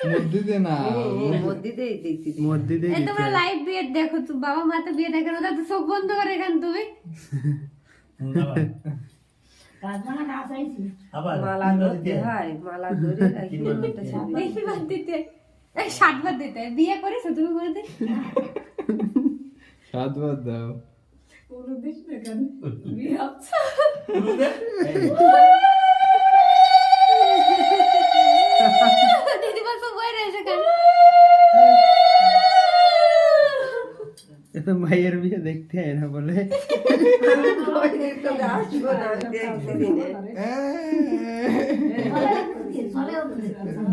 দে না মধ্যে দিয়ে এই তোমরা লাইভ বিয়ে দেখো তো বাবা মা তো বিয়ে দেখে ওটা তো চোখ বন্ধ করে এখান তুমি? ধরতে দিতে? হয় বিয়ে করেছ তুমি করে দে সাতবার দাও। কোনো দিস না কেন? বিয়ে তো বই রয়েছে কেন এ তো ভাইয়ের বিয়ে দেখতে হয় না বলে।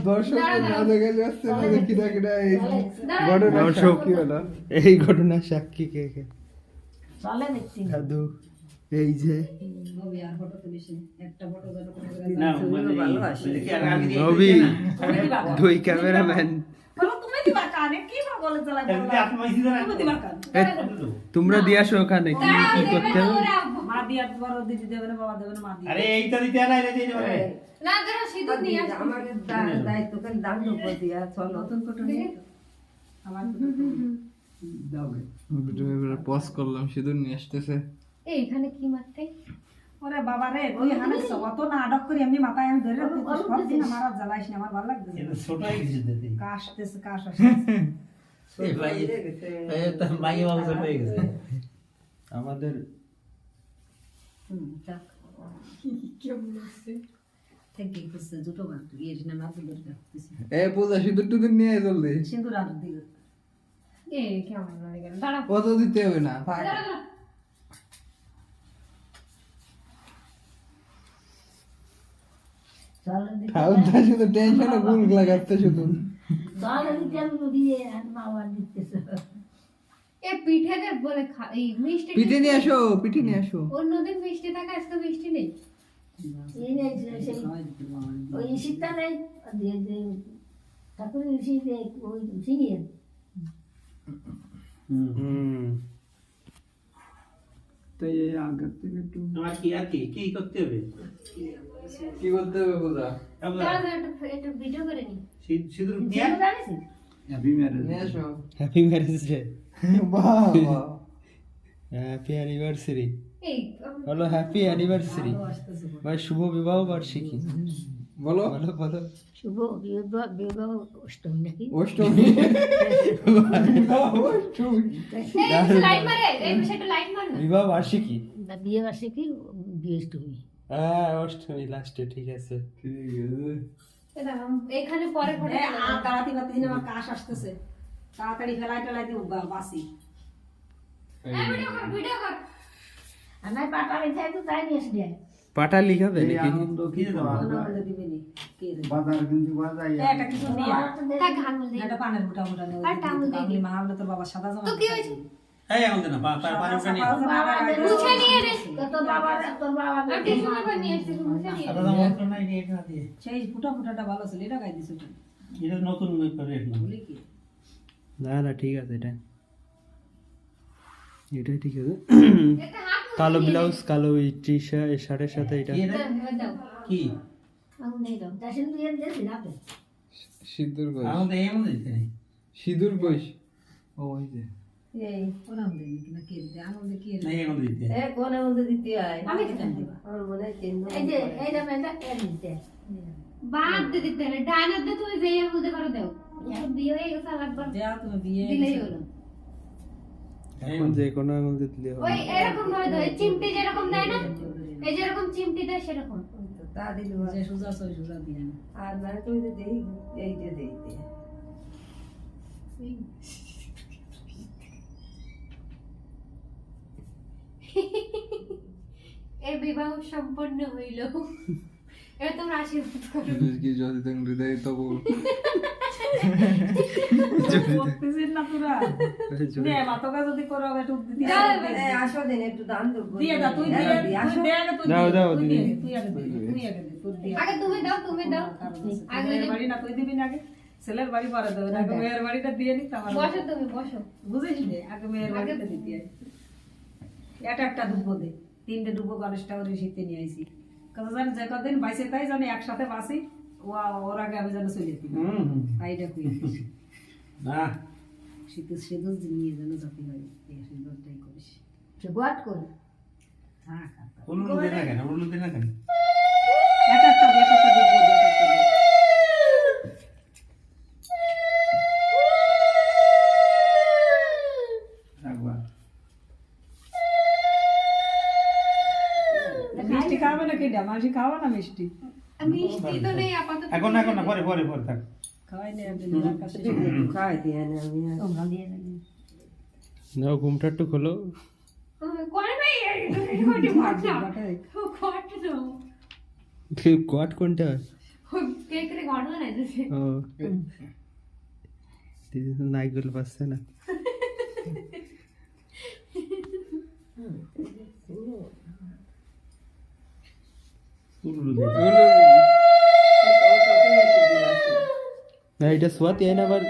দর্শক এই ঘটনা দর্শক কি হলো। এই ঘটনার সাক্ষী কে কে? দাদু এই যে নবী ফটো তুলিস একটা ফটো যেন না, মানে। দুই ক্যামেরাম্যান। তোমরা দিয়ে আসো ওখানে কি কি করতে হবে? মা দিয়া তোমার দিদি দেবে না বাবা দেবে না মা দিয়ে আরে এই তো দিতে না এই যে এবারে। না ধরো সিঁদুর নিয়ে আসো। আমাকে দায়িত্ব কেন দাম দেবো দিয়া চল নতুন ফটো নিয়ে আমার ভিডিও পজ করলাম সিঁদুর নিয়ে আসতেছে। এই এখানে কি মারতে? ওরে বাবা রে তুই হানে অত না আডক করি এমনি মাথায় আমি ধরে রাখতে সবদিন আমার জ্বালাইস না আমার ভালো লাগতেছে এটা ছোট হয়ে গেছে দিদি। কাশ আসতেছে কাশ আসতেছে। এই ভাই এই তো ভাই বাবু ছোট হয়ে গেছে। আমাদের যাক। কেমন আছে থেকে করছে দুটো বার তুই এর না না দুটো রাখতেছি এ পূজা সিঁদুর টুদুর নিয়ে আয় জলদি সিঁদুর আর দিকে এ কেমন লাগে গেল দাঁড়াও কত দিতে হবে না থাক খাওয়া শুধু টেনশনে গুল লাগাচ্ছে শুধু। এ পিঠে বলে এই মিষ্টি পিঠে নিয়ে আসো পিঠে নিয়ে আসো। অন্যদিন মিষ্টি থাকে আজকে মিষ্টি নেই। ওই শীতটা নেই ঠাকুরের ওই। হুম। তো এই আগের থেকে একটু আমার কি আর কি? কি করতে হবে? কি করতে হবে একটু ভিডিও করে নি। সিঁদুর নিয়ে নিয়ে হ্যাপি ম্যারেজ ডে বাহ বাহ। হ্যাপি অ্যানিভার্সারি বলো হ্যাপি অ্যানিভার্সারি ভাই শুভ বিবাহ বার্ষিকী। বলো। বলো বলো। শুভ বিবাহ বিবাহ অষ্টমী নাকি? অষ্টমী। বিবাহ বার্ষিকী না। বিয়ে বাসে কি বিয়ে অষ্টমী হ্যাঁ অষ্টমী লাস্টে ঠিক আছে। ঠিক আছে। এখানে পরে এ আর তাড়াতাড়ি না আমার কাশ আসতেছে। তাড়াতাড়ি ফেলাই টেলাই দিব বা- বাসি। ভিডিও কর ভিডিও কর। আর নাই পাটা রেখে তো তাই নিয়ে আসলে পাটা লিখাবে এই নাকি? নি না ঠিক আছে এটা। এটাই ঠিক আছে। কালো ব্লাউজ কালো এই টি শার্টের সাথে এটা। কি সিঁদুর এই দিতে। সিঁদুর ও ওই যে। এই এই দিতে। দিতে এই বাদ দে দিতে হাত দিয়ে তুমি যেই বলতে পারো দাও। ওসব বিয়ে হয়ে গেছে বিয়ে দিলেই হলো। এখন যে কোনো আঙুল দিয়ে দিলে ওই এরকম ভাবে দাও চিমটি যেরকম দেয় না? এই যেরকম চিমটি দেয় সেরকম। তা দিল যে সুজা সই সুজা দিয়ে না আর না তুই তো দেই এই যে দেই দে। এই বিবাহ সম্পন্ন হইল। এবার তোমরা আশীর্বাদ করো। কি যদি হৃদয় তবু করতেছিস না তোরা দে মা তোকে যদি করো একটু দিয়ে যাও, দে। এবার। আসো দিন একটু দান দেবো। দিয়ে দা তুই দিয়ে তুই দে আগে তুই দাও, দাও, দিদি। আগে দে তুই আগে দে তোর দিয়ে। আগে তুমি দাও তুমি দাও। আগে না তুই দিবি না আগে। ছেলের বাড়ি পরে দেবে আগে মেয়ের বাড়িটা দিয়ে বসো তুমি বসো। বুঝিস নে আগে মেয়ের বাড়িটা দিতে এটা একটা ডুবো দে তিনটে ডুবো গণেশ ঠাকুরের শীতে নিয়ে আইছি। কথা জানি যে কদিন বাইসে তাই জানি একসাথে বাসি। ওর আগে আমি যেন চলে যেতে। তাই এটা কুই না। শীতের সেদুস নিয়ে যেন যাতে হয় এই সুন্দরটাই করিস সে। গোয়াট কর মিষ্টি খাবে না কিনা মাসি খাওয়া না মিষ্টি? মিষ্টি তো নেই আপাতত এখন এখন না পরে পরে পরে থাক। খাওয়াই দিয়ে না আমি তোমরা দিয়ে নাও ঘুমটা একটু খোলো। কোনটা? নাইগুলো পাচ্ছে না উলুল দে না এটা সোয়াত এই না আবার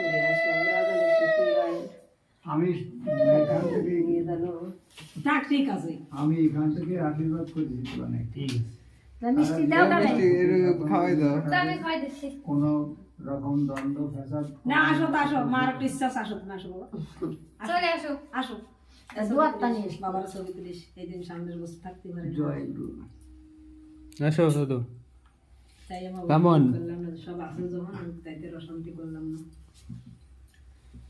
আমি এখান থেকে থাক ঠিক আছে। আমি এখান থেকে আশীর্বাদ করেছি অনেক ঠিক আছে। মিষ্টি দাও না মিষ্টি এরকম খাওয়াই দাও। তো আমি খাই দিচ্ছি। কোনো রকম দ্বন্দ্ব ফ্যাসাদ না আসো আসো। মার একটু ইচ্ছা আসো তুমি আসো বাবা। চলে আসো। আসো। দুয়ারটা নিয়ে এসো। বাবার ছবি তুলিস। এই দিন সামনের বসে থাকতে পারে। জয় গুরু। আসো দাদু তাই আমার Come on. করলাম না সব আছে যখন আমি তাইতে অশান্তি করলাম না।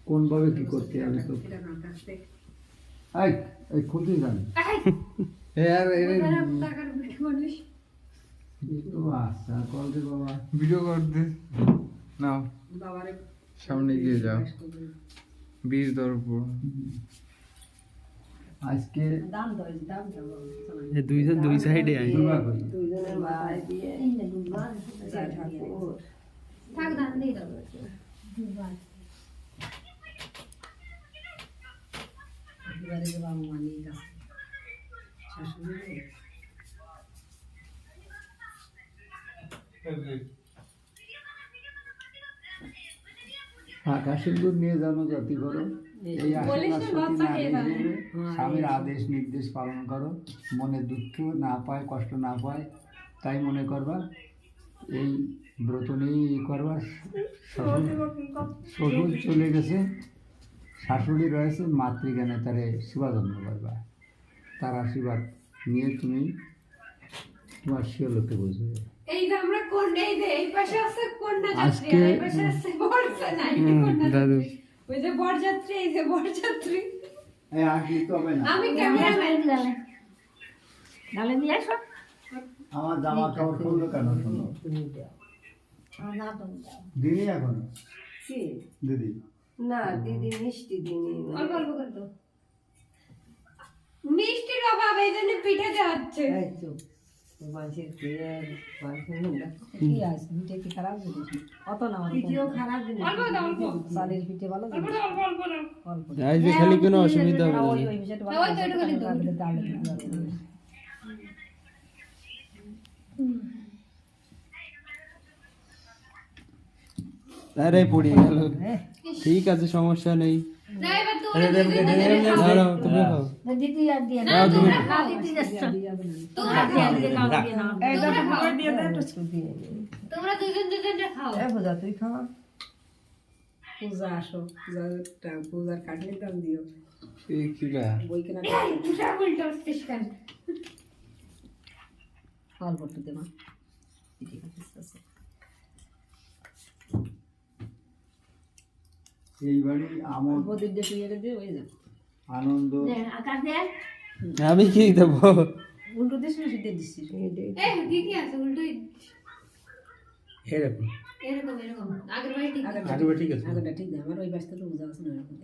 কোন ভাবে কি করতে হবে তো এই এই খুলতে জানি। আর মানুষ তো আশা কর দে বাবা। ভিডিও কর দে। নাও। সামনে গিয়ে যাও। বীর দর্প আজকে। এই দুই দুই সাইডে আই দুর্গা করি দুইজনের মাথায় দিয়ে তিনটে দুবার জয় ঠাকুর। থাক দান দিয়ে দাও এবারে। যে বাবা মা নিয়ে গেছে শাশুড়ি রে। ফাঁকা সিন্দুর নিয়ে জানো জাতি করো হিসেবে স্বামীর আদেশ নির্দেশ পালন করো। মনে দুঃখ না পায় কষ্ট না পায় তাই মনে করবা এই ব্রত নিয়েই ই করবা। শ্বশুর চলে গেছে শাশুড়ি রয়েছে মাতৃজ্ঞানে তারে সেবাযত্ন করবা। তার আশীর্বাদ নিয়ে তুমি তোমার বুঝবে। আছে কন্যা যাত্রী আজকে- দাদু। ওই যে বরযাত্রী এই যে বরযাত্রী। এই আসি তবে না। আমি ক্যামেরাম্যান দিয়ে আসো। আমার জামা কাপড় খুললো কেন? শোনো। তুমি দিদি এখন? দিদি। না দিদি মিষ্টি দিনি। অল্প অল্প করে মিষ্টির অভাব এই জন্য পিঠে দেওয়া হচ্ছে। মাছের তেল কি আছে? পিঠে কি খারাপ জিনিস অত না পিঠেও খারাপ জিনিস অল্প দাও অল্প। চালের পিঠে ভালো অল্প দাও অল্প অল্প দাও। অল্প। আসবে খালি কোনো অসুবিধা হবে না। ওই ওই। আরে পড়ে গেল। ঠিক আছে সমস্যা নেই। তোমরা দুজন দুজনে খাও দাঁড়াও তুমি খাও দিদি আর দিয়ে না তোমরা খাও দিদি যাচ্ছে তোমরা খাও তোমরা খাও দিয়ে দে একটু। তোমরা দুজন দুজনে খাও বোঝা তুই খাওয়া পূজা আসো পূজাটা পূজার কাটলে দাম দিও এই কিরা বই কেনা তুষার উল্টো হচ্ছিস কেন অল্প একটু দে মা পিঠে খাচ্ছিস আছে। এই বাড়ি আমোদ আনন্দ। আমি কি দেবো? উল্টো দিস না সিদ্ধে দিচ্ছিস এই ঠিকই আছে? উল্টোই এরকম। এরকম এরকম। আগের বাড়ি ঠিক আছে। ঠিক আছে। আমার ওই বাসটা তো বোঝা আছে না এরকম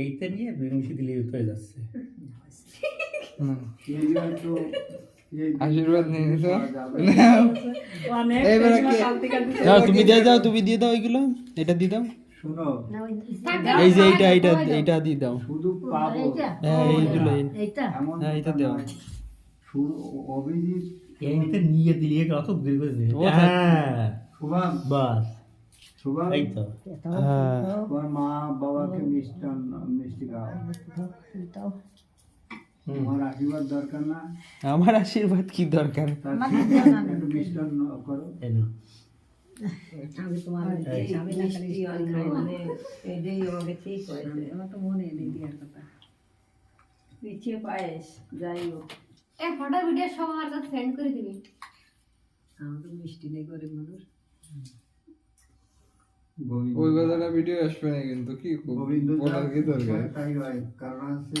এইটা নিয়ে মিশি দিলে হয়ে যাচ্ছে। আশীর্বাদ নিয়ে নিছো? এইবারে টেনশন কে- যাও তুমি দিয়ে দাও তুমি দিয়ে দাও ওইগুলো এটা দিয়ে দাও। শোনো। এই যে এইটা এইটা এইটা দিয়ে দাও। শুধু পাবো। হ্যাঁ এইগুলো এইটা। হ্যাঁ, এটা কথা দেও। শুরু অভিজিৎ এইটা নিয়ে দিলে অত বের করে দিলে। হ্যাঁ। শুভম। বাস। শুভম। এই তো। হ্যাঁ। মা বাবাকে মিষ্টান মিষ্টি খাও তোমার আশীর্বাদ দরকার না। আমার আশীর্বাদ কি দরকার? তার একটু মিষ্টান করো। আমি তোমার এই স্বামী না খালি মিষ্টি স্বামী অন্ন খাই না। মানে এটাই আমাকে ঠিক হয়েছে আমার তো মনে নেই দেওয়ার কথা। পিছিয়ে পায়েস যাই হোক। এই ফটো ভিডিও সব আমার কাছে সেন্ড করে দিবি। আমার তো মিষ্টি নেই গরিব মানুষ। ওই কথাটা ভিডিও আসবে না কিন্তু কি গোবিন্দ কি দরকার? তাই হয় কারণ হচ্ছে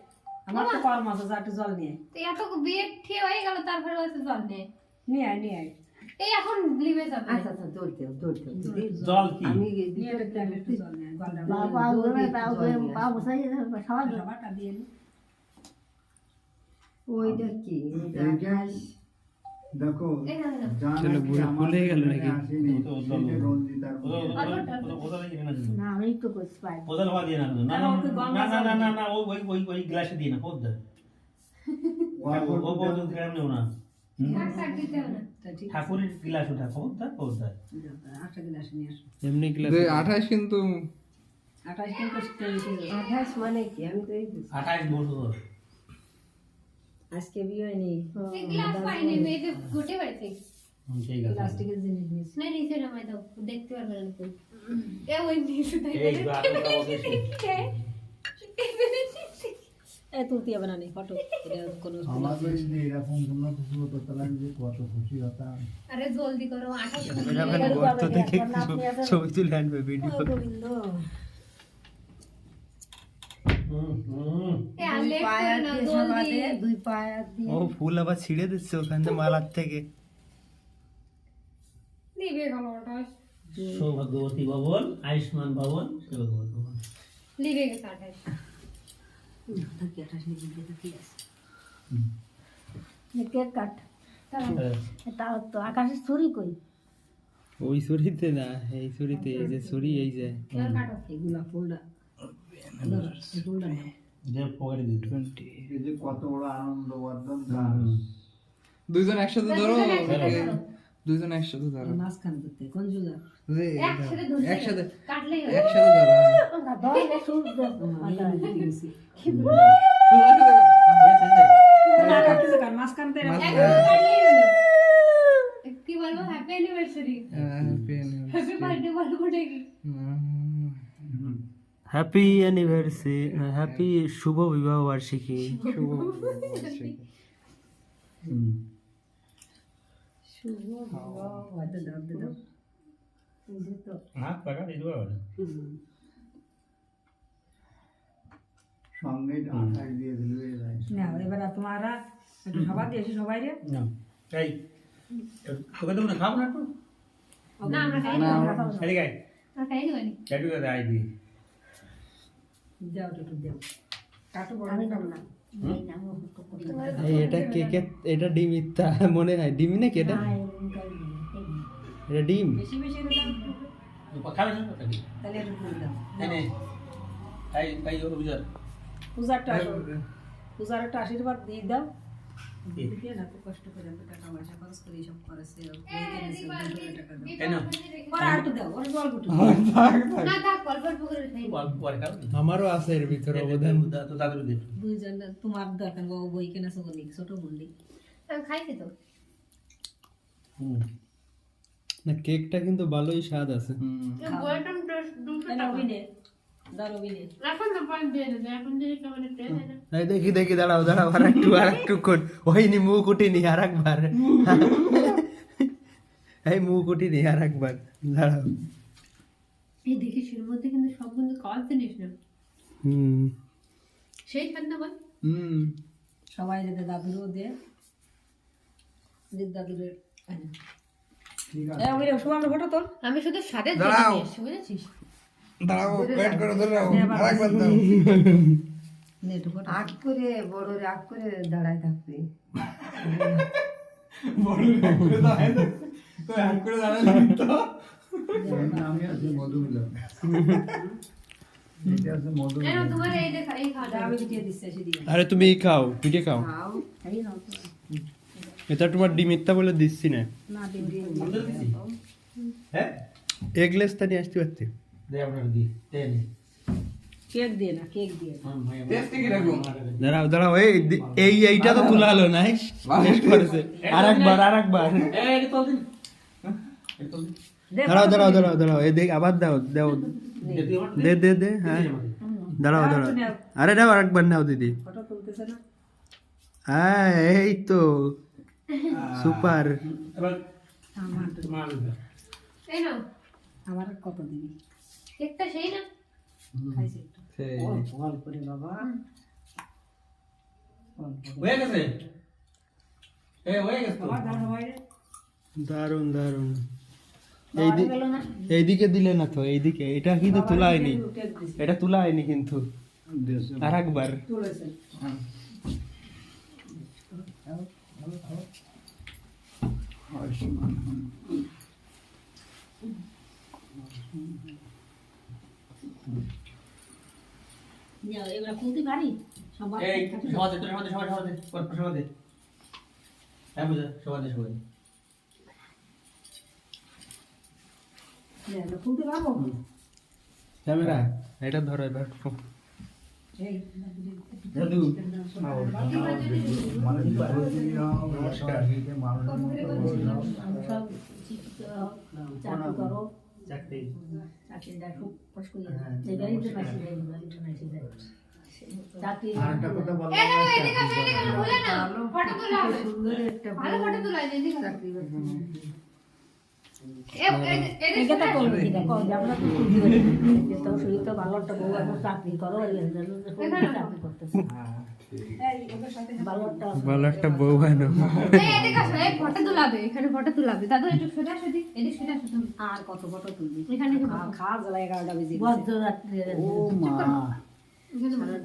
আমার তো কর্ম আছে যা একটু জল নিয়ে তো এত বিয়ে ঠিক হয়ে গেল তারপরে হচ্ছে জল নিয়ে নিয়ে আয় নিয়ে আয়। এই এখন লিভে যাবে। আচ্ছা আচ্ছা দৌড়তে দৌড়তে দিদি জল কি? আমি নিয়ে আয়, আমি একটু জল নিয়ে গলদা বাবা ওরে বাবা বাবা বসাই সবাই বাবাটা দিয়ে নি। ওইটা কি? এটা দেখো গ্লাস এমনি গ্লাস আঠাশ কিন্তু। আঠাশ কিন্তু আঠাশ মানে কি? আমি তো আঠাশ বছর আজকে বিয়ে হয়নি। এই গ্লাস পাইনি, যে ঘটে আছে। প্লাস্টিকের জিনিস নিয়েছি না, নিচে নামাই দাও, দেখতে পারবে না। এ, ওই নিচে তাই এই বলে। বাবা অবশ্যই এ তুলতে হবে না ফটো। এটা কোনো আমার যদি এরকম কোনো কিছু হতো তাহলে আমি কত খুশি হতাম। আরে জলদি করো আঠাশ গর্ত থেকে ছবি তুলে আনবে ভিডিও গোবিন্দ হুম হুম এ, আর লেট করে পায়া নাও, দিয়ে জলদি। সবাতে দুই পায়া দিয়ে ও ফুল আবার ছিঁড়ে দিচ্ছে ওখান থেকে মালার থেকে। সৌভাগ্যবতী ভবন আয়ুষ্মান ভবন সৌভাগ্যবতী গেছে আঠাশ। Cake cut. হ্যাঁ। তাও তো আকাশের ছুরি কই? ওই ছুরিতে না এই ছুরিতে এই যে ছুরি এই যে। এগুলা ফুলটা দুইজন একসাথে ধরো দুইজন একসাথে ধরো। একসাথে একসাথে ধরো। হ্যাঁ। কি বলব? Happy anniversary happy anniversary happy birthday বলব নাকি হ্যাপি অ্যানিভার্সারি হ্যাপি শুভ বিবাহ বার্ষিকী শুভ এবার তোমারা একটু সবার দিয়েছি সবাই রে? না। এই তোকে তো না খাও না একটু? না আমরা খাই না আমরা খাব না। এদিকে আয়। আমরা খাই নি বানি একটু করে এটা কেকে এটা ডিম ইত্যা মনে হয়। ডিম নাকি এটা? এটা ডিম? পূজারটা পূজার একটা আশীর্বাদ দিয়ে দাও। আমারও আছে এর ভিতরে অবদান। তো তাদের দুইজন তোমার দরকার বাবু বই কেনা সকলি ছোট আমি খাইছি তো হুম। না কেকটা কিন্তু ভালোই স্বাদ আছে। বয়টন দেখি দেখি দাঁড়াও দাঁড়াও আর একটু আর একটু মুখ উঠিনি আর একবার। এই মুকুটি নেই আর একবার। দাঁড়াও। এই দেখিস এর মধ্যে কিন্তু সব খাওয়ার জিনিস না। হুম। সেই ঠান্ডা বল হুম। সবাই যদি দাদুরও দে দাদুরের তোর আমি শুধু সাথে দাঁড়াও। বুঝেছিস? দাঁড়াও করে ধরো দাও। আগ করে বড় রাগ করে দাঁড়ায় থাকবে আমি আরে তুমি খাও পিঠে খাও। এটা তোমার ডিম ইত্তা বলে দিচ্ছি না। হ্যাঁ? এগলেস তা নিয়ে আসতে পারতে। দাঁড়াও দাঁড়াও এই এই এইটা তো তোলা হলো আর একবার আর একবার হ্যাঁ দে দাঁড়াও দাঁড়াও দাঁড়াও দাঁড়াও এই দেখ আবার দাও দাও। দে দে দে হ্যাঁ। দাঁড়াও দাঁড়াও। আরে দাও আরেকবার নাও দিদি। ফটো তুলতেছে না? হ্যাঁ এই তো। সুপার। আমার। কত দিবি কেকটা সেই না? বাবা। হয়ে গেছে? হয়ে দারুণ দারুণ এইদিকে দিলে না তো এইদিকে। এটা কিন্তু তোলা হয়নি এটা তোলা হয়নি কিন্তু আর একবার। তুলেছে। আয়ুষ্মান নিয়ে খুলতে পারি? সবার সবাই সবাই সবাই সবাই দে পর পর সবাই হ্যাঁ বুঝা সবাই সবাই খুলতে পারব? ক্যামেরা এটা ধরো এবার এই দাদু মানে বিভূতিও সবাইকে মানুষের মতো সব চাকরি করো। চাকরি চাকরি দেখো পাস করে জায়গায় তো পাইছি যাই ইন্টারন্যাশনাল যাই চাকরি আর একটা কথা বলব এই নাও, এদিকে আসো, এদিকে আসো, ভুলে না। ফটো তোলা হবে। সুন্দর একটা ভালো ফটো তোলা আছে, এদিকে আসো। চাকরি করতে এ- এ- এদিকে এটা সরে করব আসো। কি দেখো যে আমরা তো খুঁজি হই যে তো শরীর তো ভালো একটা বউ এখন চাকরি করো চাকরি করতেছে। ভালো একটা বউ হয় না। এই, এদিকে আসো, এই ফটো তোলাবে, এখানে ফটো তোলাবে। দাদু, একটু এদিক, আর কত ফটো তুলবি এখানে খাওয়া এগারোটা বেজে।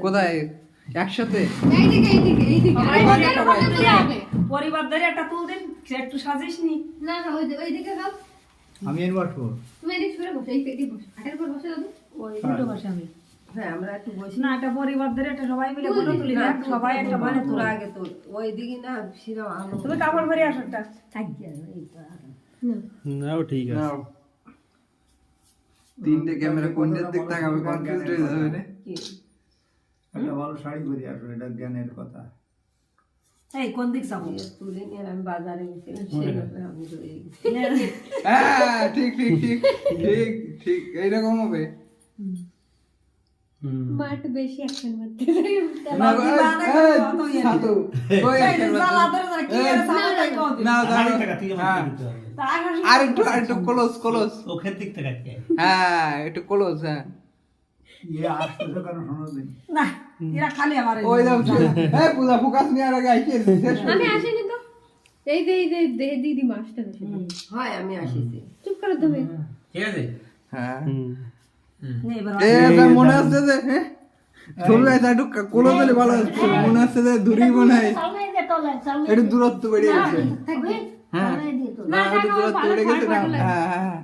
কোথায়? একসাথে। পরিবার ধরে একটা তুল দিন সে একটু সাজিস নি। না, না, ওই- ওইদিকে যাও। আমি এর বসবো তুমি এদিক সরে বসো, এই এদিক বসো। খাটের উপর বসো দাদু। ওই দুটো বসে আমি। হ্যাঁ আমরা একটু বসি। না একটা পরিবার ধরে একটা সবাই মিলে ফটো তুলি দেখ সবাই একটা মানে তোরা তোরা আগে তো ওই দিকে না শিরাম আলো তুমি কাপড় ভরে আসো একটা। থাকি আর এই তো আর। নাও ঠিক আছে। তিনটে ক্যামেরা কোন দিক তাকাবে কনফিউজ হয়ে যাবে রে। একটা ভালো শাড়ি পরে আসো এটা জ্ঞানের কথা। এই কোন দিক যাব? তুলে নিয়ে আমি বাজারে গেছিলাম সেই ব্যাপারে আমি রয়ে গেছি হ্যাঁ ঠিক ঠিক ঠিক ঠিক ঠিক এইরকম হবে। মাঠ বেশি আর একটু আর একটু ক্লোজ ক্লোজ ওখান থেকে হ্যাঁ একটু ক্লোজ হ্যাঁ। না এরা খালি আমার ওই দাও এই পূজা ফোকাস নিয়ে আগে আইছে আমি আসিনি তো। এই যে এই দে- দিদি মাসটা হয় আমি আসিছি। চুপ করো তুমি। ঠিক আছে? হ্যাঁ। এবার এ এটা মনে আছে যে হ্যাঁ? ছবি একটু কোলো দিলে ভালো হচ্ছে মনে আছে যে দূরই মনে হয়। তোলে সামনে একটু দূরত্ব বেড়ে গেছে। হ্যাঁ। না একটু দূরত্ব বেড়ে গেছে না? হ্যাঁ হ্যাঁ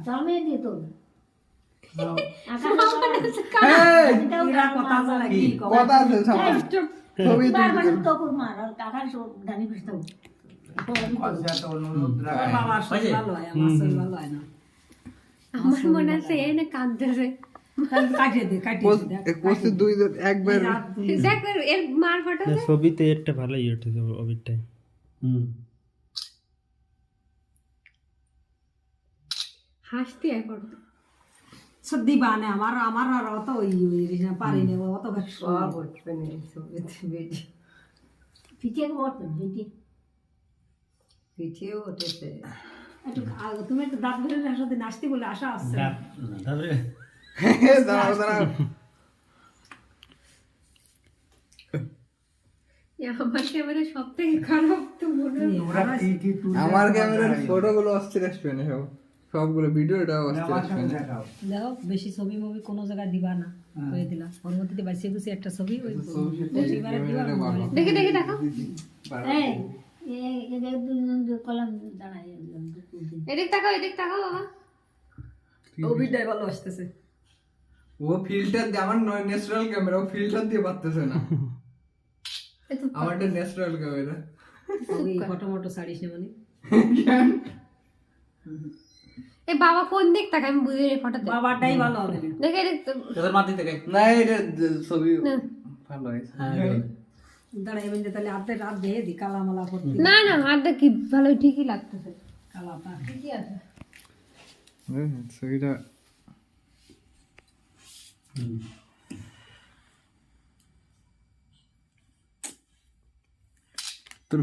আমার ভালো হয় মনে আছে এ না। কাঁদতেছে ছবিতে একটা ভালোই উঠেছে অবিরটাই হাসতে এখন। বানে আমার আমার আর অত ওই ওই না পারি না অত ব্যস্ত সব উঠবে না বেটি পিঠে বেটি পিঠেও উঠেছে একটু তুমি একটু দাঁত বেরোলে আসার দিন আসতে বলে আশা আসছে না। দাঁত- দাঁড়াও দাঁড়াও আমার ক্যামেরা সব থেকে খারাপ তো মনে হয় আমার ক্যামেরার। ফটোগুলো অস্থির আসবে না সব সবগুলো না দেখাও। দেখো বেশি ছবি মবি কোনো জায়গায় দিবা না হ্যাঁ। করে দিলাম ওর মধ্যে দিয়ে বাইসে গুছি একটা ছবি ওই দেখে দেখে দেখো এদিক তাকাও এদিক তাকাও বাবা। অভিটাই ভালো আসতেছে। ও ফিল্টার দিয়ে আমার ন্যাচারাল ক্যামেরা ও ফিল্টার দিয়ে পারতেছে না। আমারটা ন্যাচারাল ক্যামেরা ফটো মটো ছাড়িস না মানে। এই বাবা কোন দিক তাকায়? আমি বুঝে রে ফটো বাবাটাই ভালো হবে। দেখে তোদের মাটি থেকে। না এটা ছবি। না। ভালো হয়েছে। দাঁড়াই এমনি তাহলে আধে রাত দিয়ে দি কালা মালা করতে না না হাত দেখি ভালোই ঠিকই লাগতেছে। কালা পা ঠিকই আছে। হ্যাঁ, ছবিটা তোর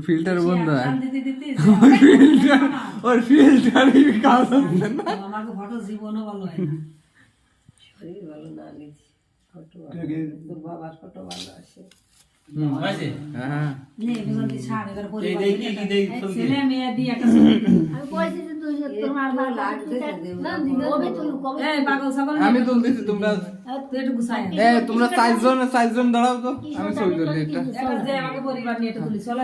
ফিল্টার বন্ধ হয় টান দিতে দিতে ওর ফিল্টারই কাজ হচ্ছে না আমাকে ফটো জীবনও ভালো হয় না শরীর ভালো না নিয়েছি ফটো তোর বাবার ফটো ভালো আসে হয়েছে হ্যাঁ নে বুঝলি ছাড় এবার এই পরিবার দেখি কি দেখি ছবি ছেলে মেয়ে দিয়ে একটা ছবি তুল। আমি বলছি যে তুই তোমার বাবা না কবে তুই কবে এই পাগল ছাগল আমি তুলতেছি তোমরা তুই একটু গুছাই আন। এ তোমরা চারজন চারজন দাঁড়াও তো আমি ছবি তুলি এটা এবার যে আমাকে পরিবার নিয়ে একটু তুলি চলো